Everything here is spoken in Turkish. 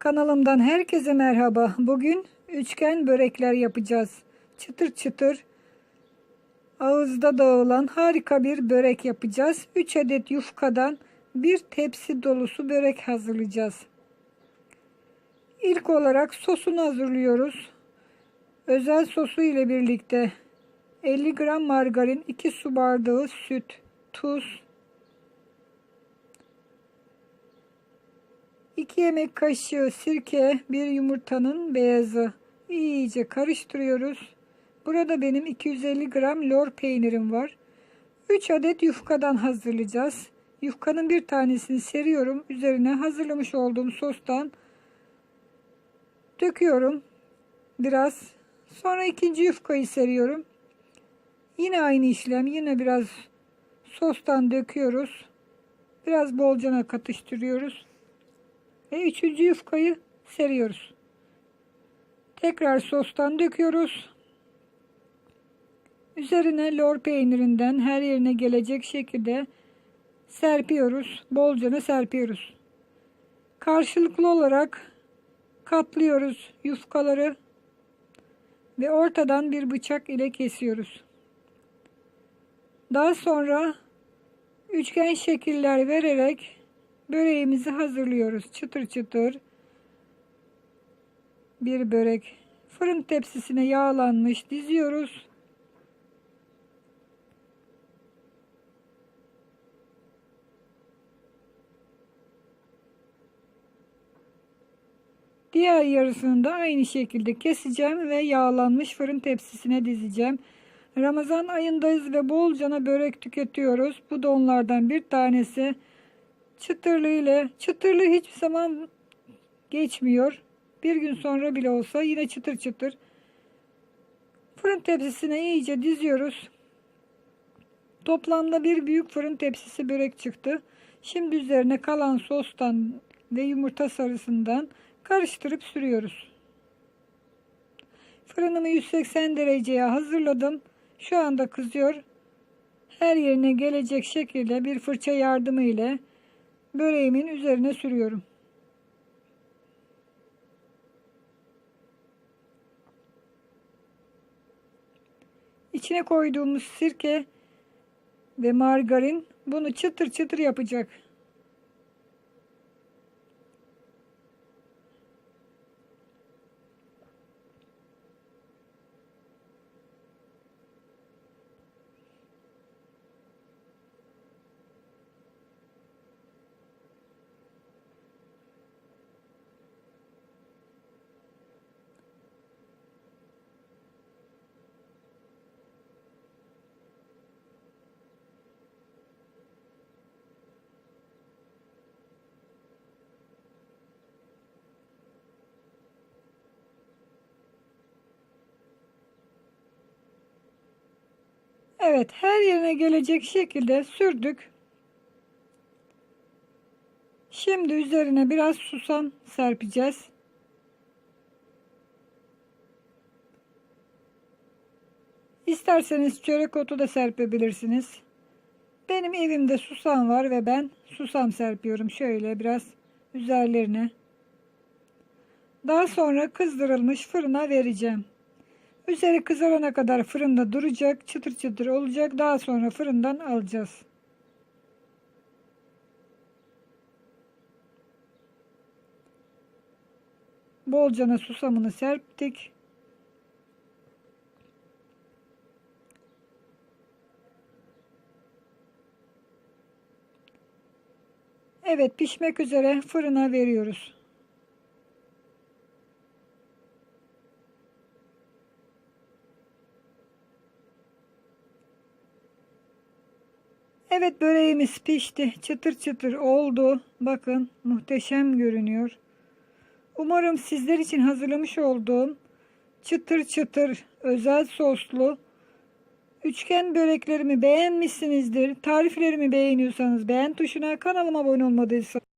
Kanalımdan herkese merhaba. Bugün üçgen börekler yapacağız. Çıtır çıtır ağızda dağılan harika bir börek yapacağız. 3 adet yufkadan bir tepsi dolusu börek hazırlayacağız. İlk olarak sosunu hazırlıyoruz. Özel sosu ile birlikte 50 gram margarin, 2 su bardağı süt, tuz, 2 yemek kaşığı sirke, bir yumurtanın beyazı. İyice karıştırıyoruz. Burada benim 250 gram lor peynirim var. 3 adet yufkadan hazırlayacağız. Yufkanın bir tanesini seriyorum. Üzerine hazırlamış olduğum sostan döküyorum. Biraz. Sonra ikinci yufkayı seriyorum. Yine aynı işlem. Yine biraz sostan döküyoruz. Biraz bolcana katıştırıyoruz. Ve üçüncü yufkayı seriyoruz. Tekrar sostan döküyoruz. Üzerine lor peynirinden her yerine gelecek şekilde serpiyoruz. Bolcana serpiyoruz. Karşılıklı olarak katlıyoruz yufkaları ve ortadan bir bıçak ile kesiyoruz. Daha sonra üçgen şekiller vererek böreğimizi hazırlıyoruz. Çıtır çıtır bir börek. Fırın tepsisine yağlanmış diziyoruz. Diğer yarısını da aynı şekilde keseceğim ve yağlanmış fırın tepsisine dizeceğim. Ramazan ayındayız ve bolcana börek tüketiyoruz. Bu da onlardan bir tanesi. Çıtırlığı ile çıtırlığı hiçbir zaman geçmiyor. Bir gün sonra bile olsa yine çıtır çıtır. Fırın tepsisine iyice diziyoruz. Toplamda bir büyük fırın tepsisi börek çıktı. Şimdi üzerine kalan sostan ve yumurta sarısından karıştırıp sürüyoruz. Fırınımı 180 dereceye hazırladım. Şu anda kızıyor. Her yerine gelecek şekilde bir fırça yardımı ile böreğimin üzerine sürüyorum. İçine koyduğumuz sirke ve margarin bunu çıtır çıtır yapacak. Evet, her yerine gelecek şekilde sürdük. Şimdi üzerine biraz susam serpeceğiz. İsterseniz çörek otu da serpebilirsiniz. Benim evimde susam var ve ben susam serpiyorum. Şöyle biraz üzerlerine. Daha sonra kızdırılmış fırına vereceğim. Üzeri kızarana kadar fırında duracak. Çıtır çıtır olacak. Daha sonra fırından alacağız. Bolcana susamını serptik. Evet pişmek üzere fırına veriyoruz. Evet böreğimiz pişti. Çıtır çıtır oldu. Bakın muhteşem görünüyor. Umarım sizler için hazırlamış olduğum çıtır çıtır özel soslu üçgen böreklerimi beğenmişsinizdir. Tariflerimi beğeniyorsanız beğen tuşuna kanalıma abone olmadıysanız